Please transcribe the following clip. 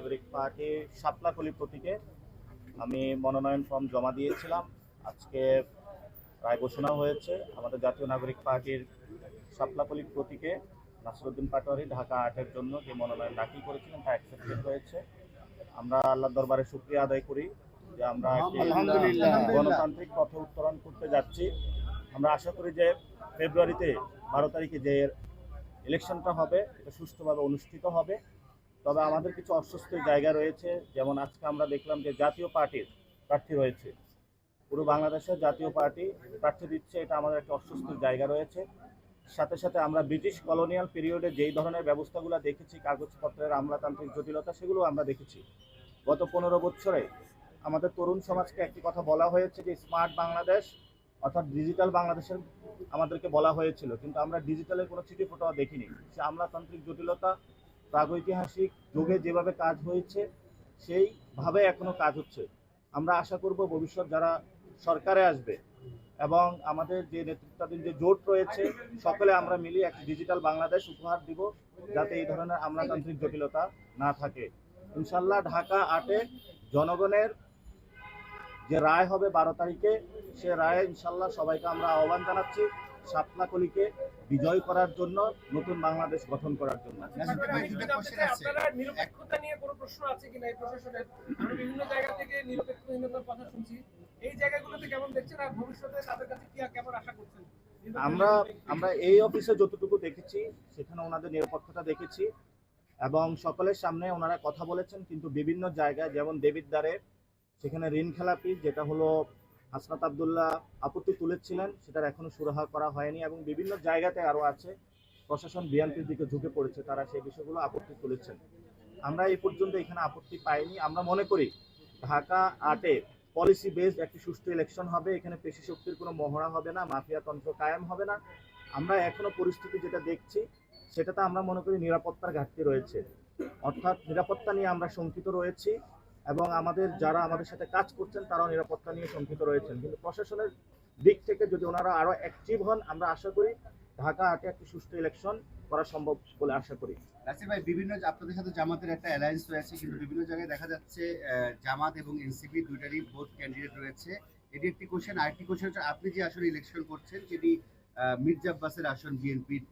নাগরিক পার্টি শাপলাকলি প্রতীকে আমি মনোনয়ন ফর্ম জমা দিয়েছিলাম। আজকে রায় ঘোষণা হয়েছে। আমাদের জাতীয় নাগরিক পার্টির শাপলাকলি প্রতীকে নাসরুদ্দিন পাটোয়ারি ঢাকা আটের জন্য যে মনোনয়ন দাখিল করেছিলেন তা অ্যাকসেপ্টেড হয়েছে। আমরা আল্লাহ দরবারে শুক্রিয়া আদায় করি যে আমরা গণতান্ত্রিক পথে উত্তরণ করতে যাচ্ছি। আমরা আশা করি যে ফেব্রুয়ারিতে বারো তারিখে যে ইলেকশনটা হবে এটা সুষ্ঠুভাবে অনুষ্ঠিত হবে। তবে আমাদের কিছু অস্বস্তির জায়গা রয়েছে। যেমন আজকে আমরা দেখলাম যে জাতীয় পার্টির প্রার্থী রয়েছে। পুরো বাংলাদেশের জাতীয় পার্টি প্রার্থী দিচ্ছে, এটা আমাদের একটা অস্বস্তির জায়গা রয়েছে। সাথে সাথে আমরা ব্রিটিশ কলোনিয়াল পিরিয়ডে যেই ধরনের ব্যবস্থাগুলো দেখেছি, কাগজপত্রের আমলাতান্ত্রিক জটিলতা, সেগুলো আমরা দেখেছি। গত পনেরো বছরে আমাদের তরুণ সমাজকে একটি কথা বলা হয়েছে যে, স্মার্ট বাংলাদেশ অর্থাৎ ডিজিটাল বাংলাদেশের আমাদেরকে বলা হয়েছিল। কিন্তু আমরা ডিজিটালের কোনো চিঠি ফোটাও দেখিনি। সে আমলাতান্ত্রিক জটিলতা প্রাগৈতিহাসিক যুগে যেভাবে কাজ হয়েছে, সেইভাবে এখনও কাজ হচ্ছে। আমরা আশা করব ভবিষ্যৎ যারা সরকারে আসবে এবং আমাদের যে নেতৃত্বাধীন যে জোট রয়েছে, সকলে আমরা মিলিয়ে একটি ডিজিটাল বাংলাদেশ উপহার দিব, যাতে এই ধরনের আমলাতান্ত্রিক জটিলতা না থাকে। ইনশাল্লাহ ঢাকা আটে জনগণের যে রায় হবে বারো তারিখে, সে রায়ে ইনশাল্লাহ সবাইকে আমরা আহ্বান জানাচ্ছি। সাতলাকলিকে বিজয় করার জন্য নতুন বাংলাদেশ গঠন করার জন্য। পাশাপাশি আমি একটু জানতে চাই, আপনারা নিরপেক্ষতা নিয়ে কোনো প্রশ্ন আছে কিনা এই প্রশাসনের? আমরা বিভিন্ন জায়গা থেকে নিরপেক্ষহীনতার কথা শুনছি। এই জায়গাগুলোতে কেমন দেখছেন আর ভবিষ্যতে তাদের কাছে কি কেমন আশা করছেন? আমরা আমরা এই অফিসে যতটুকু দেখেছি সেখানে ওনাদের নিরাপত্তা দেখেছি এবং সকলের সামনে ওনারা কথা বলেছেন কিন্তু বিভিন্ন জায়গায় যেমন দেবিদ্বারে সেখানে ঋণ খেলাপি যেটা হলো হাসনাত আবদুল্লাহ আপত্তি তুলেছিলেন, সেটার এখনও সুরাহা করা হয়নি এবং বিভিন্ন জায়গাতে আরও আছে। প্রশাসন বিএনপির দিকে ঝুঁকে পড়েছে, তারা সেই বিষয়গুলো আপত্তি তুলেছেন। আমরা এই পর্যন্ত এখানে আপত্তি পাইনি। আমরা মনে করি ঢাকা আটে পলিসি বেসড একটি সুষ্ঠু ইলেকশন হবে, এখানে পেশি শক্তির কোনো মহড়া হবে না, মাফিয়া তন্ত্র কায়েম হবে না। আমরা এখনও পরিস্থিতি যেটা দেখছি, সেটাতে আমরা মনে করি নিরাপত্তার ঘাটতি রয়েছে। অর্থাৎ নিরাপত্তা নিয়ে আমরা শঙ্কিত রয়েছি। এবং আমাদের যারা আমাদের সাথে কাজ করছেন, তারাও নিরাপত্তা নিয়ে শঙ্কিত রয়েছেন। কিন্তু প্রশাসনের দিক থেকে যদি ওনারা আরও অ্যাক্টিভ হন, আমরা আশা করি ঢাকা আটে একটি সুষ্ঠু ইলেকশন করা সম্ভব বলে আশা করি। রাসিফ ভাই, বিভিন্ন আপনাদের সাথে জামাতের একটা অ্যালায়েন্স রয়েছে, কিন্তু বিভিন্ন জায়গায় দেখা যাচ্ছে জামাত এবং এনসিপি দুইটারই ভোট ক্যান্ডিডেট রয়েছে। এটি একটি কোশ্চেন আরেকটি কোশ্চেন হচ্ছে, আপনি যে আসলে ইলেকশন করছেন যেটি মির্জা আব্বাসের আসন বিএনপির